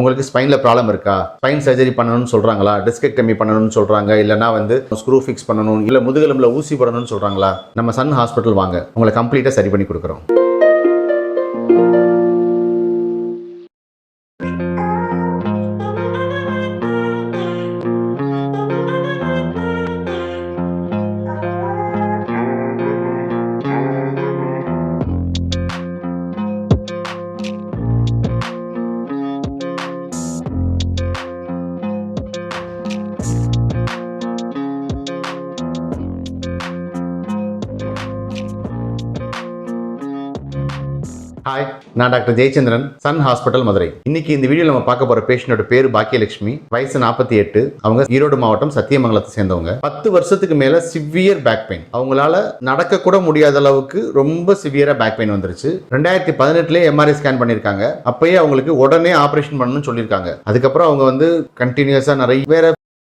உங்களுக்கு ஸ்பைனில் ப்ராப்ளம் இருக்கா? ஸ்பைன் சர்ஜரி பண்ணணும்னு சொல்கிறாங்களா டிஸ்கெக்டமி பண்ணணும்னு சொல்கிறாங்க இல்லைனா வந்து ஸ்க்ரூ ஃபிக்ஸ் பண்ணணும். இல்லை முதுகெலும்பில் ஊசி போடணும்னு சொல்கிறாங்களா நம்ம சன் ஹாஸ்பிட்டல் வாங்க. உங்களை கம்ப்ளீட்டாக சரி பண்ணி கொடுக்குறோம். ஹாய் நான் doctor Jayachandran sun hospital Madurai. இன்னைக்கு இந்த வீடியோ நம்ம பார்க்க போற பேஷண்டோட பேர் பாக்கியலட்சுமி. வயசு நாற்பத்தி எட்டு. அவங்க ஈரோடு மாவட்டம் சத்தியமங்கலத்தை சேர்ந்தவங்க. பத்து வருஷத்துக்கு மேல சிவியர் பேக் பெயின் அவங்களால நடக்க கூட முடியாத அளவுக்கு ரொம்ப சிவியரா பேக் பெயின் வந்துருச்சு. ரெண்டாயிரத்தி பதினெட்டுலேயே எம்ஆர்ஐ ஸ்கேன் பண்ணியிருக்காங்க அப்பயே அவங்களுக்கு உடனே ஆப்ரேஷன் பண்ணணும்னு சொல்லியிருக்காங்க. அதுக்கப்புறம் அவங்க வந்து கண்டினியூஸாக நிறைய வேற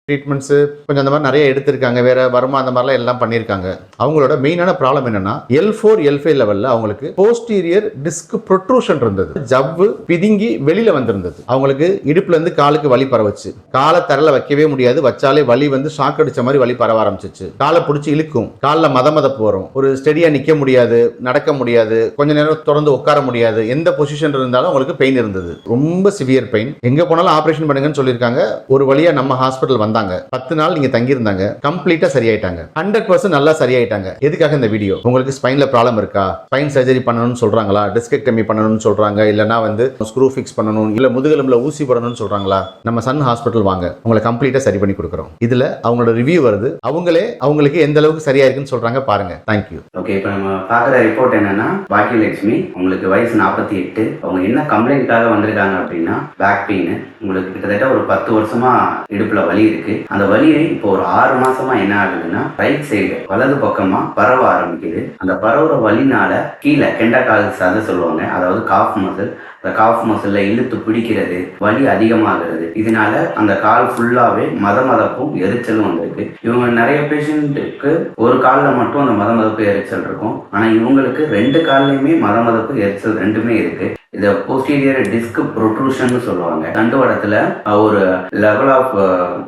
ட்ரீட்மெண்ட்ஸு கொஞ்சம் அந்த மாதிரி நிறைய எடுத்திருக்காங்க. வேற வருமா அந்த மாதிரிலாம் எல்லாம் பண்ணியிருக்காங்க. அவங்களோட மெயினான ப்ராப்ளம் என்னன்னா எல் ஃபோர் எல் ஃபைவ் லெவலில் அவங்களுக்கு போஸ்டீரியர் டிஸ்க் ப்ரொட்ரூஷன் இருந்தது. ஜவ்வு பிதுங்கி வெளியில் வந்திருந்தது. அவங்களுக்கு இடுப்புலேருந்து காலுக்கு வலி பரவச்சு. காலை தரல வைக்கவே முடியாது. வச்சாலே வலி வந்து ஷாக் அடித்த மாதிரி வலி பரவ ஆரம்பிச்சிச்சு. காலை பிடிச்சி இழுக்கும். காலில் மத மத போகிறோம் ஒரு ஸ்டெடியாக நிற்க முடியாது. நடக்க முடியாது. கொஞ்ச நேரம் தொடர்ந்து உட்கார முடியாது. எந்த பொசிஷன் இருந்தாலும் அவங்களுக்கு பெயின் இருந்தது. ரொம்ப சிவியர் பெயின் எங்கே போனாலும் ஆப்ரேஷன் பண்ணுங்கன்னு சொல்லியிருக்காங்க. ஒரு வழியாக நம்ம ஹாஸ்பிட்டல் வந்தாங்க. பத்து நாள் நீங்க தங்கியிருந்தாங்க. கம்ப்ளீட்டா சரியாயிட்டாங்க. ஹண்ட்ரட் பர்சன்ட் நல்லா சரியாயிட்டாங்க. எதுக்காக இந்த வீடியோ? உங்களுக்கு ஸ்பைன்ல ப்ராப்ளம் இருக்கா? ஸ்பைன் சர்ஜரி பண்ணணும்னு சொல்றாங்களா? டிஸ்கெக்டமி பண்ணணும்னு சொல்றாங்க. இல்லனா வந்து ஸ்க்ரூ ஃபிக்ஸ் பண்ணணும். இல்ல முதுகெலும்புல ஊசி போடணும்னு சொல்றாங்களா? நம்ம சன் ஹாஸ்பிட்டல் வாங்க. உங்களை கம்ப்ளீட்டா சரி பண்ணி கொடுக்குறோம். இதுல அவங்களோட ரிவ்யூ வருது. அவங்களே அவங்களுக்கு எந்த அளவுக்கு சரியா இருக்குன்னு சொல்றாங்க பாருங்க. தேங்க்யூ ஓகே இப்போ நம்ம பாக்குற ரிப்போர்ட் என்னன்னா பாக்கியலட்சுமி உங்களுக்கு வயசு நாற்பத்தி எட்டு. அவங்க என்ன கம்ப்ளைண்ட்காக வந்திருக்காங்க அப்படின்னா பேக் பெயின் உங்களுக்கு கிட்டத்தட்ட ஒரு பத்து வருஷமா இடுப்புல வலி இருக்கு. அந்த வலியை இப்போ ஒரு ஆறு மாசமா என்ன ஆகுதுன்னா ரைட் சைடு வலது பக்கமா பரவ ஆரம்பிக்குது. அந்த பரவுற வலினால கீழே கெண்டக்கால் சதை சொல்லுவாங்க. அதாவது காஃப் மசில் அந்த காஃப் மசில்ல இழுத்து பிடிக்கிறது வலி அதிகமாகிறது. இதனால அந்த கால் ஃபுல்லாவே மத மதப்பும் எரிச்சலும் வந்திருக்கு. இவங்க நிறைய பேஷண்ட்டுக்கு ஒரு காலில் மட்டும் அந்த மத மதப்பு எரிச்சல் இருக்கும். ஆனா இவங்களுக்கு ரெண்டு கால்லையுமே மத மதப்பு எரிச்சல் ரெண்டுமே இருக்கு. இதை போஸ்டீரியர் டிஸ்க் ப்ரொட்ரூஷன் சொல்லுவாங்க. தண்டுவடத்துல ஒரு லெவல் ஆஃப்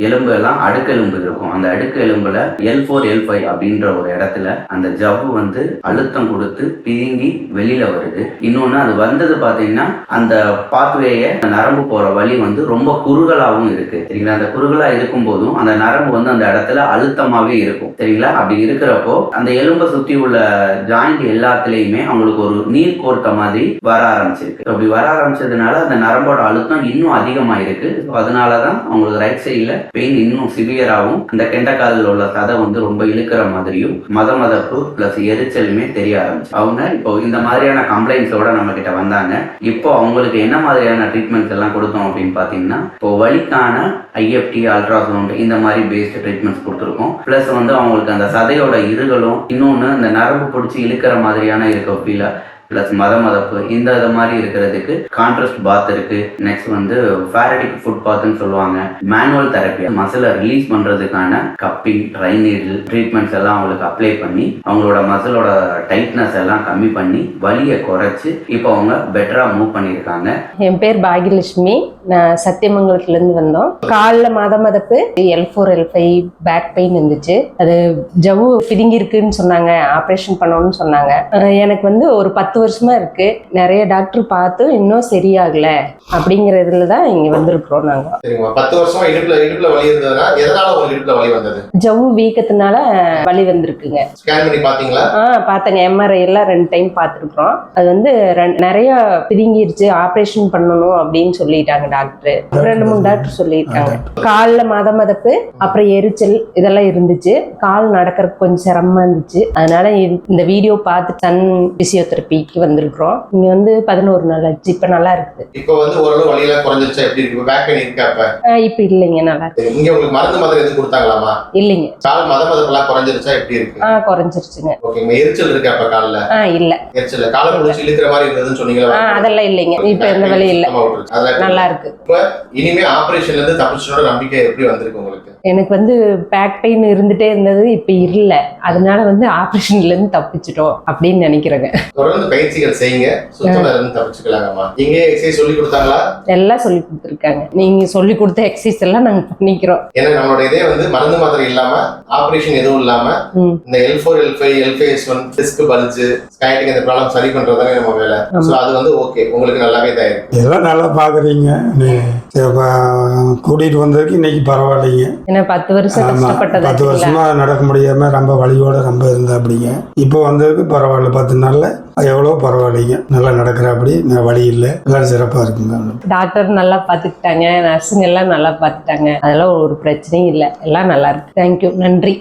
எலும்பு எல்லாம் அடுக்கு எலும்பு இருக்கும். அந்த அடுக்கு எலும்புல எல் ஃபோர் எல் ஃபைவ் அப்படின்ற ஒரு இடத்துல அந்த ஜவ்வு வந்து அழுத்தம் கொடுத்து பிதுங்கி வெளியில வருது. இன்னொன்னு அது வந்தது பாத்தீங்கன்னா அந்த பாத்வேய நரம்பு போற வழி வந்து ரொம்ப குறுகலாகவும் இருக்கு. சரிங்களா? அந்த குறுகலா இருக்கும் போதும் அந்த நரம்பு வந்து அந்த இடத்துல அழுத்தமாவே இருக்கும். சரிங்களா? அப்படி இருக்கிறப்போ அந்த எலும்பை சுத்தி உள்ள ஜாயிண்ட் எல்லாத்துலயுமே அவங்களுக்கு ஒரு நீர் கோர்த்த மாதிரி வர ஆரம்பிச்சிருக்கு அப்படி வர ஆரம்பிச்சதுனால அந்த நரம்போட அழுத்தம் இன்னும் அதிகமாயிருக்கு. அதனாலதான் அவங்களுக்கு ரைட் சைடுல பெயின் இன்னும் சிவியராகவும் அந்த கெண்டக்காலில் உள்ள சதை வந்து ரொம்ப இழுக்கிற மாதிரியும் மத மதப்பு பிளஸ் எரிச்சலுமே தெரிய ஆரம்பிச்சு. அவங்க இப்போ இந்த மாதிரியான கம்ப்ளைண்ட்ஸோட நம்ம கிட்ட வந்தாங்க. இப்போ அவங்களுக்கு என்ன மாதிரியான ட்ரீட்மெண்ட்ஸ் எல்லாம் கொடுத்தோம் அப்படின்னு பாத்தீங்கன்னா இப்போ வலிக்கான ஐஎஃப்டி அல்ட்ராசவுண்ட் இந்த மாதிரி பேஸ்ட் ட்ரீட்மெண்ட்ஸ் கொடுத்துருக்கோம். ப்ளஸ் வந்து அவங்களுக்கு அந்த சதையோட இருகளும் இன்னொன்று அந்த நரம்பு பிடிச்சி இழுக்கிற மாதிரியான இருக்க ஃபீல ப்ளஸ் மத மதப்பு இந்த இது மாதிரி இருக்கிறதுக்கு கான்ட்ராஸ்ட் பாத் இருக்கு. நெக்ஸ்ட் வந்து ஃபேரடிக் ஃபுட் பாத்னு சொல்லுவாங்க. மேனுவல் தெரப்பி மசிலை ரிலீஸ் பண்றதுக்கான கப்பிங் ட்ரை நீடில் ட்ரீட்மெண்ட்ஸ் எல்லாம் அவங்களுக்கு அப்ளை பண்ணி அவங்களோட மசிலோட டைட்னஸ் எல்லாம் கம்மி பண்ணி வலியை குறைச்சு இப்போ அவங்க பெட்டரா மூவ் பண்ணியிருக்காங்க. என் பேர் பாகியலட்சுமி. நான் சத்தியமங்கலத்துலேருந்து வந்தோம். காலில் மத மதப்பு L four L five back pain இருந்துச்சு. அது ஜவ்வு பிதுங்கி இருக்குன்னு சொன்னாங்க. ஆப்ரேஷன் பண்ணணும்னு சொன்னாங்க. எனக்கு வந்து ஒரு பத்து வருஷமா இருக்கு. நிறைய டாக்டர் பார்த்து இன்னும் சரியாகல. அப்படிங்கிறதுல தான் இங்கே வந்திருக்கிறோம் நாங்கள் பத்து வருஷமா இடுப்புல இடுப்புல வலி இருந்ததுன்னா எதனால உங்களுக்கு இடுப்புல வலி வந்தது? ஜவ்வு வீக்கத்தினால வலி வந்திருக்குங்க. ஸ்கேன் பண்ணி பாத்தீங்களா ஆ பார்த்தேங்க. எம்ஆர்ஐ எல்லாம் ரெண்டு டைம் பார்த்துருக்குறோம். அது வந்து ரெண்- நிறைய பிதுங்கிருச்சு. ஆப்ரேஷன் பண்ணணும் அப்படின்னு சொல்லிட்டாங்க டாக்டர். ரெண்டு மூணு டாக்டர் சொல்லியிருக்காங்க. காலில் மத மதப்பு அப்புறம் எரிச்சல் இதெல்லாம் இருந்துச்சு. கால் நடக்கிறதுக்கு கொஞ்சம் சிரமமா இருந்துச்சு. அதனால இந்த வீடியோ பார்த்து சன் பிசியோதெரப்பிக்கு வந்திருக்கிறோம். இங்க வந்து பதினோரு நாள் ஆச்சு. இப்போ நல்லா இருக்குது. இப்போ வந்து ஓரளவு வலியெல்லாம் குறைஞ்சிருச்சா? எப்படி இருக்கு? பேக் பெயின் இருக்கா இப்போ? இல்லைங்க. நல்லா இருக்கு இங்க உங்களுக்கு மருந்து மாத்திரை எதுவும் கொடுத்தாங்களாமா இல்லைங்க. கால் மத மதப்பெல்லாம் குறைஞ்சிருச்சா? எப்படி இருக்கு? ஆ குறைஞ்சிருச்சுங்க. ஓகேங்க எரிச்சல் இருக்கா அப்ப கால்ல? ஆ இல்லை. எரிச்சல் காலை பிடிச்சி இழுக்கிற மாதிரி இருந்ததுன்னு சொன்னீங்களா? அதெல்லாம் இல்லைங்க. இப்போ எந்த வழி இல்லை. நல்லா இருக்கு. இனிமே ஆபரேஷன்ல இருந்து தப்பிச்சோட நம்பிக்கை எப்படி வந்திருக்கு உங்களுக்கு? எனக்கு வந்து பேக் பெயின் இருந்துட்டே இருந்தது இப்போ இல்லை. அதனால வந்து ஆப்ரேஷன்லேருந்து தப்பிச்சிட்டோம் அப்படின்னு நினைக்கிறேங்க. தொடர்ந்து பயிற்சிகள் செய்யுங்க. தப்பிச்சுக்கலாங்கம்மா. இங்கே எக்ஸசைஸ் சொல்லி கொடுத்தாங்களா? எல்லாம் சொல்லி கொடுத்துருக்காங்க. நீங்க சொல்லி கொடுத்த எக்ஸசைஸ் எல்லாம் நாங்க பண்ணிக்கிறோம். ஏன்னா நம்மளோட இதே வந்து மருந்து மாத்திரை இல்லாம ஆபரேஷன் எதுவும் இல்லாம. இந்த L four L five L five S one disc bulge sciatica இந்த ப்ராப்ளம் சரி பண்றதுதானே நம்ம வேலை. ஸோ அது வந்து ஓகே உங்களுக்கு நல்லாவே இதாயிருக்கு எல்லாம் நல்லா பார்க்குறீங்க. நீ கூட்டிகிட்டு வந்ததுக்கு இன்னைக்கு பரவாயில்லைங்க. ஏன்னா பத்து வருஷம் ஆமாம் பத்து கஷ்டப்பட்டது வருஷமா நடக்க முடியாம ரொம்ப வலியோட ரொம்ப இருந்தா அப்படிங்க இப்போ வந்ததுக்கு பரவாயில்ல பத்து நாள்ல எவ்வளோ பரவாயில்லைங்க. நல்லா நடக்கிறாப்படி வழி இல்லை. எல்லாம் சிறப்பாக இருக்குங்க. டாக்டர் நல்லா பார்த்துக்கிட்டாங்க நர்ஸுங்க எல்லாம் நல்லா பார்த்துட்டாங்க. அதெல்லாம் ஒரு பிரச்சனையும் இல்லை. எல்லாம் நல்லா இருக்கு. தேங்க்யூ நன்றி.